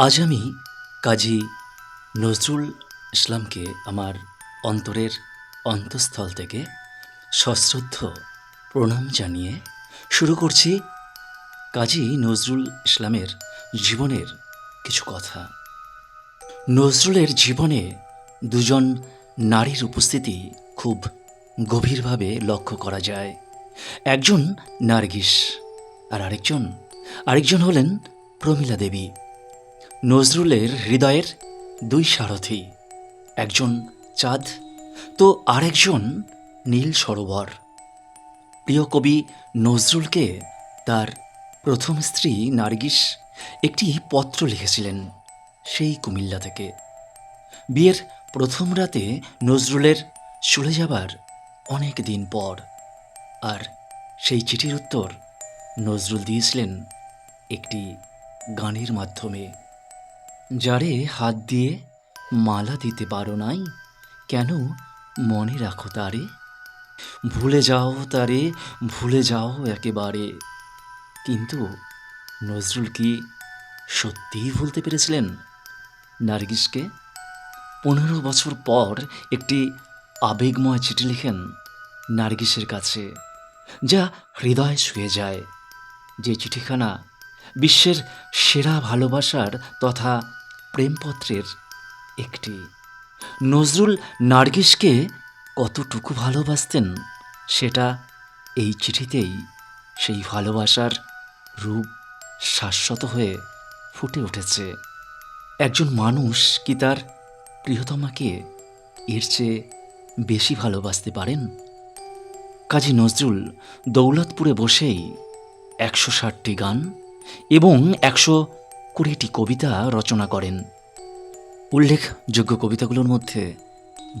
আজ আমি কাজী নজরুল ইসলামকে আমার অন্তরের অন্তঃস্থল থেকে সশ্রদ্ধ প্রণাম জানিয়ে শুরু করছি কাজী নজরুল ইসলামের জীবনের কিছু কথা। নজরুলের জীবনে দুজন নারীর উপস্থিতি খুব গভীরভাবে লক্ষ্য করা যায়। একজন নার্গিস আর আরেকজন আরেকজন হলেন প্রমীলা দেবী। নজরুলের হৃদয়ের দুই সারথি, একজন চাঁদ, তো আরেকজন নীল সরোবর। প্রিয় কবি নজরুলকে তার প্রথম স্ত্রী নার্গিস একটি পত্র লিখেছিলেন সেই কুমিল্লা থেকে। বিয়ের প্রথম রাতে নজরুলের চলে যাবার অনেক দিন পর, আর সেই চিঠির উত্তর নজরুল দিয়েছিলেন একটি গানের মাধ্যমে। যারে হাত দিয়ে মালা দিতে পারো নাই, কেন মনে রাখো তারে? ভুলে যাও তারে, ভুলে যাও একেবারে। কিন্তু নজরুল কি সত্যিই ভুলতে পেরেছিলেন? নার্গিসকে পনেরো বছর পর একটি আবেগময় চিঠি লিখেন নার্গিসের কাছে, যা হৃদয় ছুঁয়ে যায়। যে চিঠিখানা বিশ্বের সেরা ভালোবাসার তথা প্রেমপত্রের একটি। নজরুল নার্গিসকে কতটুকু ভালোবাসতেন সেটা এই চিঠিতেই সেই ভালোবাসার রূপ শাশ্বত হয়ে ফুটে উঠেছে। একজন মানুষ কি তার প্রিয়তমাকে এর চেয়ে বেশি ভালোবাসতে পারেন? কাজী নজরুল দৌলতপুরে বসেই একশো ষাটটি গান এবং একশো কুড়িটি কবিতা রচনা করেন। উল্লেখযোগ্য কবিতাগুলোর মধ্যে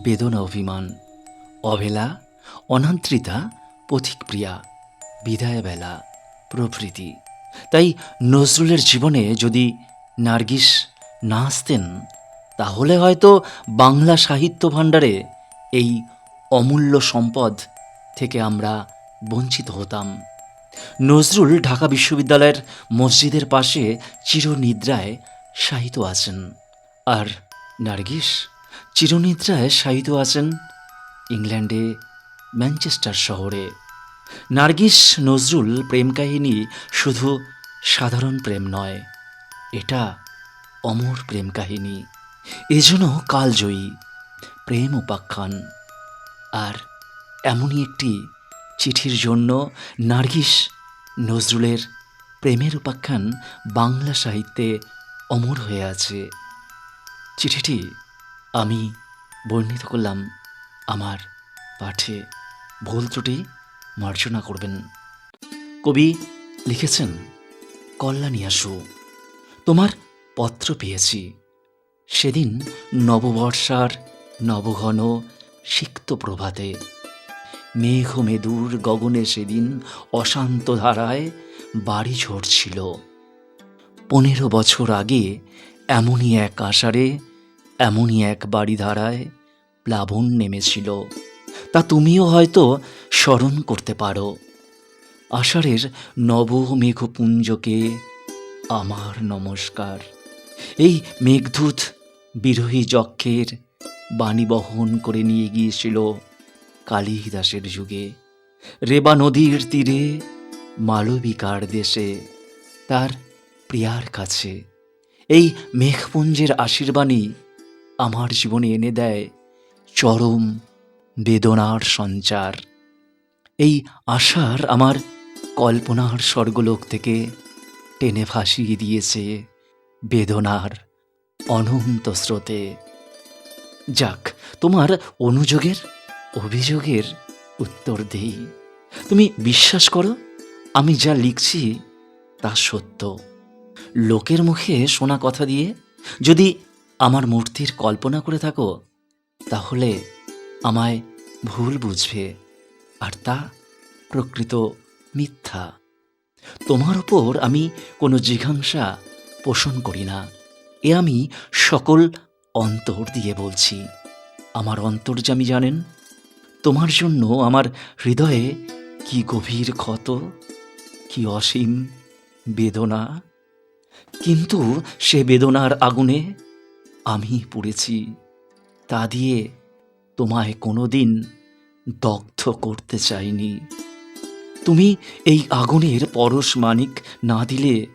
বেদনা অভিমান অভেলা অনান্ত্রিতা, পথিকপ্রিয়া বিদায়বেলা প্রভৃতি। তাই নজরুলের জীবনে যদি নার্গিস না আসতেন, তাহলে হয়তো বাংলা সাহিত্য ভাণ্ডারে এই অমূল্য সম্পদ থেকে আমরা বঞ্চিত হতাম। নজরুল ঢাকা বিশ্ববিদ্যালয়ের মসজিদের পাশে চিরনিদ্রায় শায়িত আছেন। আর নার্গিস, চিরনিদ্রায় শায়িত আছেন ইংল্যান্ডে, ম্যানচেস্টার শহরে। নার্গিস, নজরুল প্রেম কাহিনী শুধু সাধারণ প্রেম নয়, এটা অমর প্রেম কাহিনী। এজন্য কালজয়ী, প্রেম উপাখ্যান। আর এমনই একটি চিঠির জন্য নার্গিস নজরুলের প্রেমের উপাখ্যান বাংলা সাহিত্যে অমর হয়ে আছে। চিঠিটি আমি বর্ণিত করলাম আমার পাঠে। ভুল ত্রুটি মার্জনা করবেন। কবি লিখেছেন, কল্যাণী আসু তোমার পত্র পেয়েছি। সেদিন নববর্ষার নবঘন সিক্ত প্রভাতে মেঘ মেদুর গগনে সেদিন অশান্ত ধারায় বাড়ি ঝরছিল। পনেরো বছর আগে এমনই এক আষাঢ়ে, এমনই এক বাড়ি ধারায় প্লাবন নেমেছিল। তা তুমিও হয়তো স্মরণ করতে পারো। আষাঢ়ের নব মেঘপুঞ্জকে আমার নমস্কার। এই মেঘদূত বিরোহী যক্ষের বাণী বহন করে নিয়ে গিয়েছিল। কালিদাসের যুগে। রেবা নদীর তীরে, মালবিকার দেশে, তার প্রিয়ার কাছে। এই মেঘপুঞ্জের আশীর্বাণী আমার জীবনে এনে দেয় চরম বেদনার সঞ্চার। এই আশার আমার কল্পনার স্বর্গলোক থেকে টেনে ভাসিয়ে দিয়েছে বেদনার অনন্ত স্রোতে। যাক, তোমার অনুযোগের অভিযোগের উত্তর দেই। তুমি বিশ্বাস করো, আমি যা লিখছি তা সত্য। লোকের মুখে শোনা কথা দিয়ে যদি আমার মূর্তির কল্পনা করে থাকো, তাহলে আমায় ভুল বুঝবে, আর তা প্রকৃত মিথ্যা। তোমার ওপর আমি কোনো জিঘাংসা পোষণ করি না, এ আমি সকল অন্তর দিয়ে বলছি। আমার অন্তর্জামী জানেন তোমার জন্য আমার হৃদয়ে কি গভীর ক্ষত, কি অসীম বেদনা? কিন্তু সে বেদনার আগুনে আমি পড়েছি, তা দিয়ে তোমায় কোনো দিন দগ্ধ করতে চাইনি। তুমি এই আগুনের পরশ মানিক না দিলে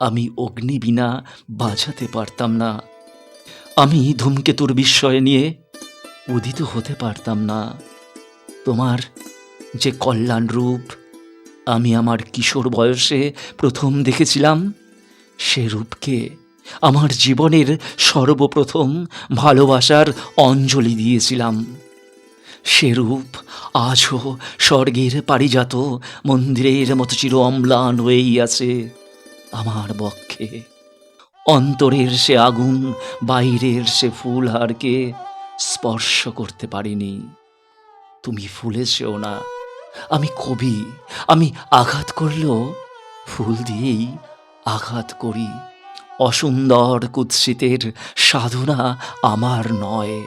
আমি অগ্নি বিনা বাঁচাতে পারতাম না। আমি ধূমকেতুর বিস্ময় নিয়ে উদিত হতে পারতাম না। তোমার যে কল্যাণ রূপ আমি আমার কিশোর বয়সে প্রথম দেখেছিলাম, সে রূপকে আমার জীবনের সর্বপ্রথম ভালোবাসার অঞ্জলি দিয়েছিলাম। সে রূপ আজও স্বর্গের পারিজাত মন্দিরের মতো চির অম্লান হয়েই আছে আমার বক্ষে। অন্তরের সে আগুন, বাইরের সে ফুল হারকে স্পর্শ করতে পারিনি। তুমি ফুলেছেও না। আমি কবি। আমি আঘাত করলেও ফুল দিয়েই আঘাত করি। অসুন্দর কুৎসিতের সাধনা আমার নয়।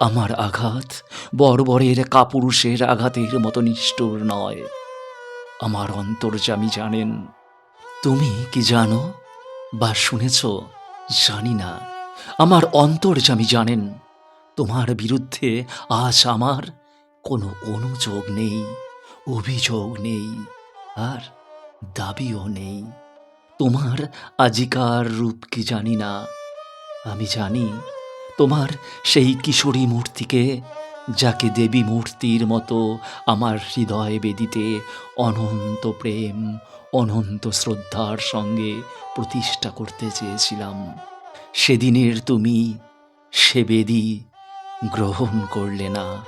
আমার আঘাত বর্বরের কাপুরুষের আঘাতের মতো নিষ্ঠুর নয়। আমার অন্তর্যামী জানেন, তুমি কি জানো বা শুনেছ? জানি না। আমার অন্তর্যামী জানেন তোমার বিরুদ্ধে আজ আমার কোনো অনুযোগ নেই, অভিযোগ নেই, আর দাবিও নেই। তোমার আজিকার রূপ কি জানি না। আমি জানি তোমার সেই কিশোরী মূর্তিকে, যাকে দেবী মূর্তির মতো আমার হৃদয় বেদিতে অনন্ত প্রেম, অনন্ত শ্রদ্ধার সঙ্গে প্রতিষ্ঠা করতে চেয়েছিলাম। সেদিনের তুমি সে বেদি গ্রহণ করলে না।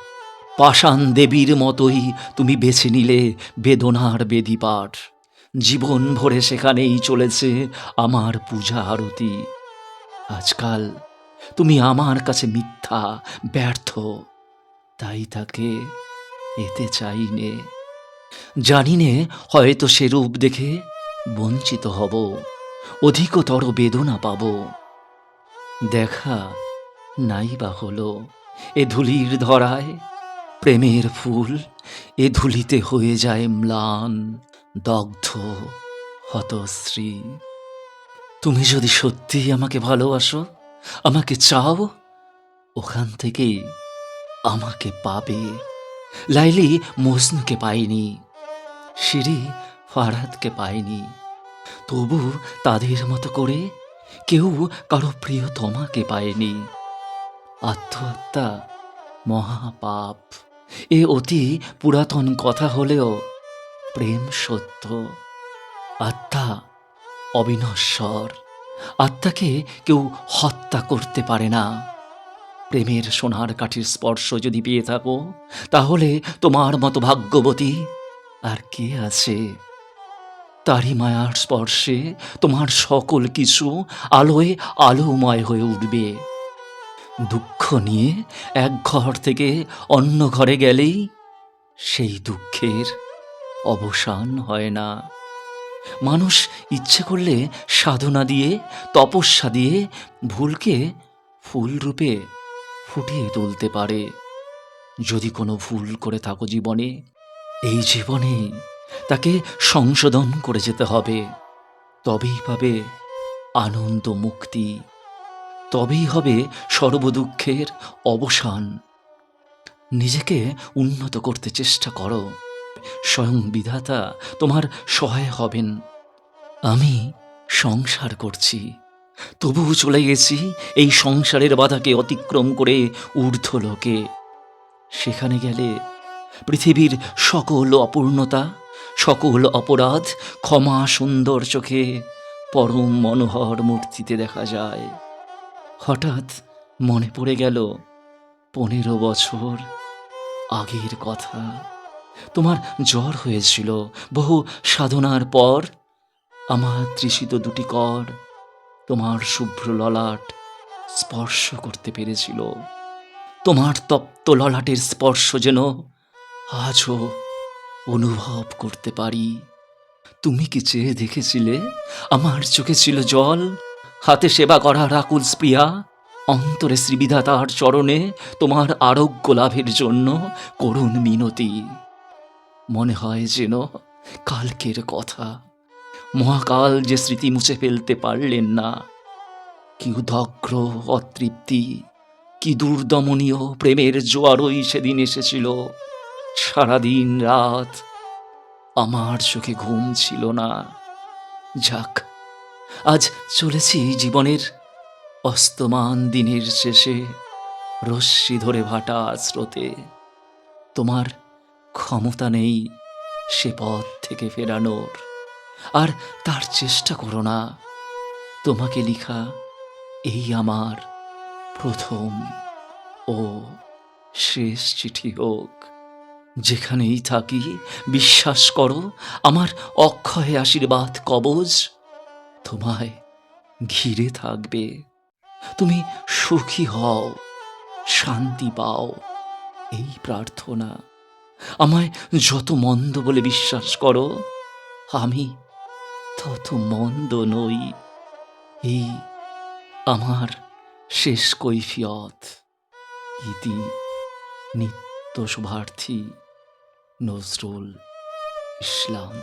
পাষাণ দেবীর মতোই তুমি বেছে নিলে বেদনার বেদি পাঠ জীবন ভরে সেখানেই চলেছে আমার পূজা আরতি। আজকাল তুমি আমার কাছে মিথ্যা, ব্যর্থ। তাই তাকে এতে চাইনে জানি নে, হয়তো সে রূপ দেখে বঞ্চিত হব। অধিকতর বেদনা পাব। দেখা নাই বা হলো। এ ধুলির ধরায় প্রেমের ফুল, এ ধুলিতে হয়ে যায় ম্লান, দগ্ধ হতশ্রী। তুমি যদি সত্যিই আমাকে ভালোবাসো, আমাকে চাও, ওখান থেকেই আমাকে পাবে। লাইলি মজনুকে পায়নি সিঁড়ি ফারাদকে পায়নি তবু তাদের মতো করে কেউ কারও প্রিয়তমাকে পায়নি। আত্মহত্যা, মহাপাপ, এ অতি পুরাতন কথা হলেও প্রেম সত্য। আত্মা অবিনশ্বর। আত্মাকে কেউ হত্যা করতে পারে না। প্রেমের সোনার কাঠির স্পর্শ যদি পেয়ে থাকো, তাহলে তোমার মতো ভাগ্যবতী আর কে আছে? তারই মায়ার স্পর্শে তোমার সকল কিছু আলোয় আলোময় হয়ে উঠবে। দুঃখ নিয়ে এক ঘর থেকে অন্য ঘরে গেলেই সেই দুঃখের অবসান হয় না। মানুষ ইচ্ছে করলে সাধনা দিয়ে, তপস্যা দিয়ে ভুলকে ফুল রূপে ফুটিয়ে তুলতে পারে। যদি কোনো ভুল করে থাকো জীবনে, এই জীবনে তাকে সংশোধন করে যেতে হবে। তবেই পাবে আনন্দ মুক্তি। তবেই হবে সর্বদুঃখের অবসান। নিজেকে উন্নত করতে চেষ্টা করো। স্বয়ং বিধাতা তোমার সহায় হবেন। আমি সংসার করছি। তবুও চলে গেছি এই সংসারের বাধাকে অতিক্রম করে ঊর্ধ্বলোকে। সেখানে গেলে পৃথিবীর সকল অপূর্ণতা, সকল অপরাধ ক্ষমা সুন্দর চোখে পরম মনোহর মূর্তিতে দেখা যায়। হঠাৎ মনে পড়ে গেল, পনেরো বছর আগের কথা। তোমার জ্বর হয়েছিল, বহু সাধনার পর আমার তৃষিত দুটি কর তোমার শুভ্র ললাট স্পর্শ করতে পেরেছিল। তোমার তপ্ত ললাটের স্পর্শ যেন আজও অনুভব করতে পারি। তুমি কি চেয়ে দেখেছিলে? আমার চোখে ছিল জল হাতে সেবা করা রাকুল স্প্রিয়া অন্তরে শ্রীবিধাতার চরণে তোমার আরোগ্য লাভের জন্য করুণ মিনতি। মনে হয় যেন কালকের কথা। মহাকাল যে স্মৃতি মুছে ফেলতে পারলেন না। কি উদগ্র অতৃপ্তি, কি দুর্দমনীয় প্রেমের জোয়ারই সেদিন এসেছিল। সারাদিন রাত আমার চোখে ঘুম ছিল না। যাক আজ চলেছি জীবনের অস্তমান দিনের শেষে, রশ্মি ধরে ভাটা স্রোতে। তোমার ক্ষমতা নেই সে পথ থেকে ফেরানোর, আর তার চেষ্টা করো না। তোমাকে লিখা এই আমার প্রথম ও শেষ চিঠি হোক। যেখানেই থাকি, বিশ্বাস করো, আমার অক্ষয় আশীর্বাদ কবজ তোমায় ঘিরে থাকবে। তুমি সুখী হও, শান্তি পাও, এই প্রার্থনা। আমায় যত মন্দ বলে বিশ্বাস করো, আমি তত মন্দ নই। এই আমার শেষ কৈফিয়ত। ইতি নিত্য শুভার্থী নজরুল ইসলাম।